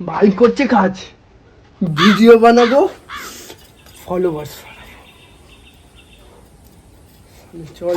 ভাই করছে কাজ। ভিডিও বানাবো ফলোয়ার্স চল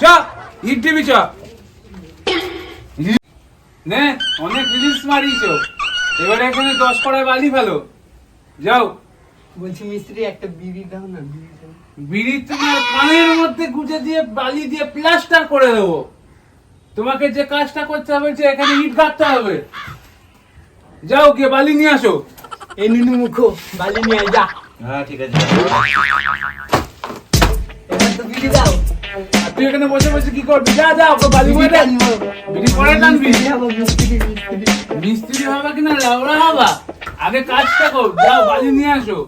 চ ইট দিবি চ। নে অনেক রিলস মারিছ এবারে এখানে দশ কড়ায় বালি ফেলো। যাও। বলছি মিস্ত্রি একটা বিড়ি দাও না বিড়ি দাও। বিড়ি তোমার কানের মধ্যে গুজে দিয়ে বালি দিয়ে প্লাস্টার করে দেবো। তোমাকে যে কাজটা করতে হবে যে এখানে ইট গাঁথতে হবে। যাও গিয়ে বালি নিয়ে আসো। এই নুনু মুখো বালি নিয়ে আয়, যা। হ্যাঁ ঠিক আছে। এবার তো বিড়ি দাও। তুই এখানে বসে বসে কি করবি? যা যা ওকে বালি করে বিড়ি পরে টানবি মিস্ত্রি হব, কিনা লাউড়া হবা আগে কাজটা কর যাও বালি নিয়ে আসো।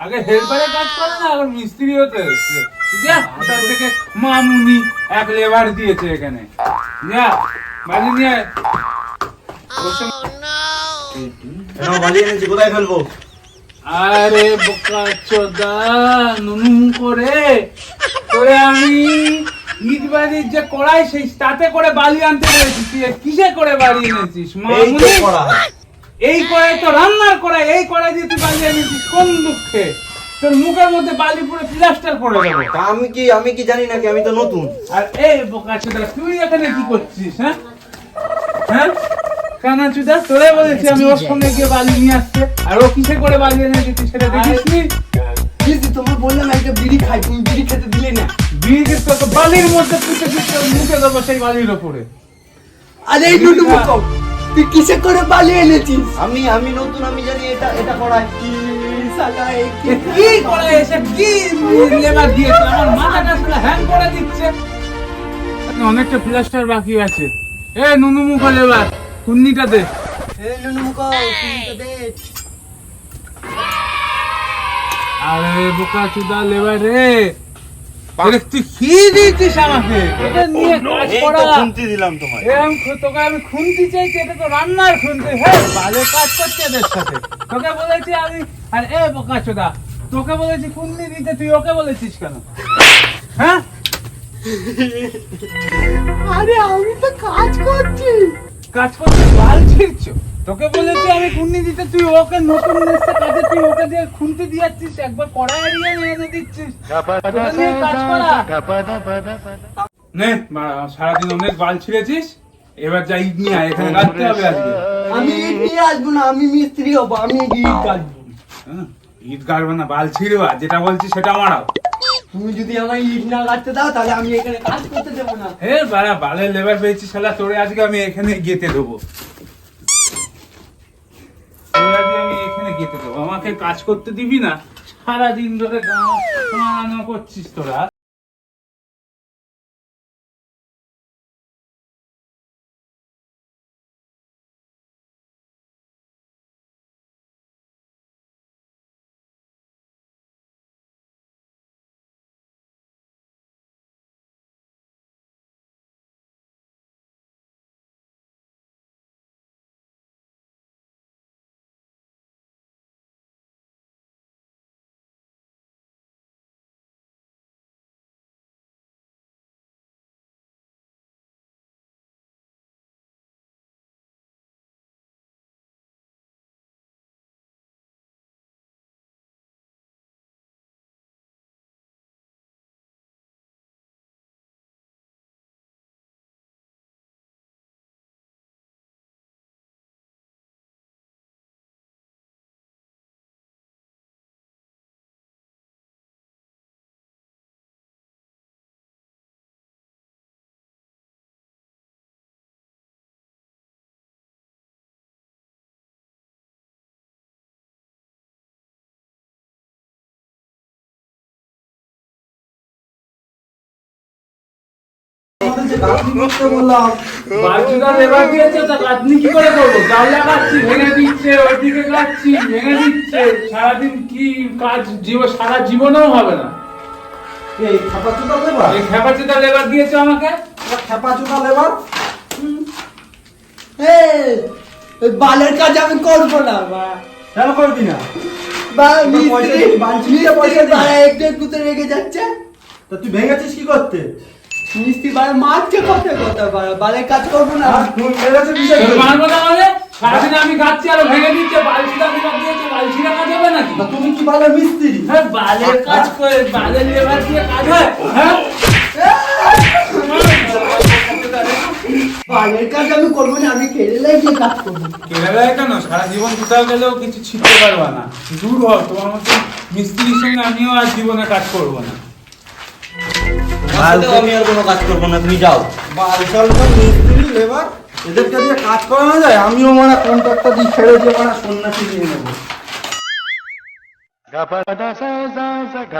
আগে হেল্পারে কাজ করে না আবার মিস্ত্রি হতে এসছে যা তার থেকে মামুনি এক লেবার দিয়েছে এখানে। যা বালি নিয়ে আয়। বসে বালি এনেছি কোথায় ফেলব? আরে বোকা চোদা নুনু করে তোরে আমি ইট বাড়ির যে কড়াই সেই তাতে করে বালি আনতে পেরেছিস তুই কিসে করে বাড়ি এনেছিস এই মামুনি এই কড়াই তো রান্নার কড়াই এই কড়াই দিয়ে তুই বালি এনেছিস কোন দুঃখে? তোর মুখের মধ্যে বালি পুরো প্লাস্টার করে দেবো তা আমি কি আমি কি জানি নাকি আমি তো নতুন। আর এই বোকা চোদা তুই এখানে কি করছিস হ্যাঁ? হ্যাঁ? কানা চুদা তোরে বলেছি আমি ওর সঙ্গে গিয়ে বালি নিয়ে আসতে। আর ও কিসে করে বালি এনে দিচ্ছিস সেটা দেখিস তোমার বললাম একটা বিড়ি খাই তুমি বিড়ি খেতে দিলে না। বিড়িকে তো বালির মধ্যে পুঁতে পুঁতে মুখে দেবো সেই বালির ওপরে। আরে এই মুখো তুই কিসে করে বালি এনেছিস? আমি আমি নতুন আমি জানি এটা এটা করাই কি সালা কি করে এসে? কি লেবার দিয়েছে? আমার মাথাটা শুনে হ্যাং করে দিচ্ছে। অনেকটা প্লাস্টার বাকি আছে। এ নুনু মুখ লেবার কুন্নিটা দে। এই নুনু মুখো তুমি দে। আরে বোকা চুদা লেবার রে। আরে তুই কি দিচ্ছিস আমাকে? এটা নিয়ে কাজ করা। তো দিলাম তোমায়। এরকম তোকে আমি খুনতি চাইছি এটা তো রান্নার খুনতি। হ্যাঁ ভালো কাজ করছে এদের সাথে। তোকে বলেছি আমি আর এ বোকা চোদা তোকে বলেছি খুন্তি দিতে তুই ওকে বলেছিস কেন? হ্যাঁ? আরে আমি তো কাজ করছি। কাজ করতে বাল ছিড়ছো। তোকে বলেছি আমি খুন্তি দিতে তুই ওকে নতুন এসছে কাজে তুই ওকে দিয়ে খুন্তি দিয়াচ্ছিস একবার কড়াই এড়িয়ে নিয়ে এনে দিচ্ছিস নে সারাদিন অনেক বাল ছিঁড়েছিস। এবার যাই নিয়ে আয় এখানে রাখতে হবে আজকে। আমি ইট নিয়ে আসব না আমি মিস্ত্রি হব আমি ইট কাটবো। হ্যাঁ, ইট গাড়বে না বাল ছিঁড়বা যেটা বলছি সেটা মারাও তুমি যদি আমায় ইট না কাটতে দাও, তাহলে আমি এখানে কাজ করতে দেবো না। হে বাড়া বালে লেবার পেয়েছি শালা, তোরে আজকে আমি এখানে গেতে দেবো। তোরে আজকে আমি এখানে গেতে দেবো। আমাকে কাজ করতে দিবি না? সারাদিন ধরে গান করছিস তোরা। গাঁথনি করতে বললাম বালতিটা লেবার দিয়েছে তা গাঁথনি কি করে করব? জাল লাগাচ্ছি ভেঙে দিচ্ছে ওইদিকে গাচ্ছি ভেঙে দিচ্ছে। সারাদিন কি কাজ জীব সারা জীবনেও হবে না। এই লেবার এই খেপাচিটা লেবার দিয়েছে আমাকে। লেবার এই, বালের কাজ আমি করব না বা। কেন করবি না? বা মিস্ত্রি মিস্ত্রি। একটু একটু রেগে যাচ্ছে। তা তুই ভেঙেছিস কি করতে? মারছে কথা কথা বাড়া বালের কাজ করব না। বিষয় মারবো না মানে? সারাদিন আমি গাচ্ছি আর ভেঙে দিচ্ছে বালতিটা লেবার দিয়েছে বালতিটা কাজ হবে নাকি? তুমি কি ভালো মিস্ত্রি? হ্যাঁ বালের কাজ করে বালের লেবার দিয়ে কাজ হয়। হ্যাঁ? বালের কাজ আমি করব না আমি কেরালায় গিয়ে কাজ করব। কেরালায় কেন? সারা জীবন কোথাও গেলেও কিছু ছিটতে পারবা না। দূর হও তোমার মতো মিস্ত্রির সঙ্গে আমিও আর জীবনে কাজ করব না। সাথেও আমি আর কোনো কাজ করব না তুমি যাও। বালচালটা মিস্ত্রি লেবার এদেরকে দিয়ে কাজ করানো যায়? আমিও মানে কন্ট্রাক্টটা দিয়ে ছেড়ে দিয়ে মানে সন্ন্যাসী নিয়ে নেব।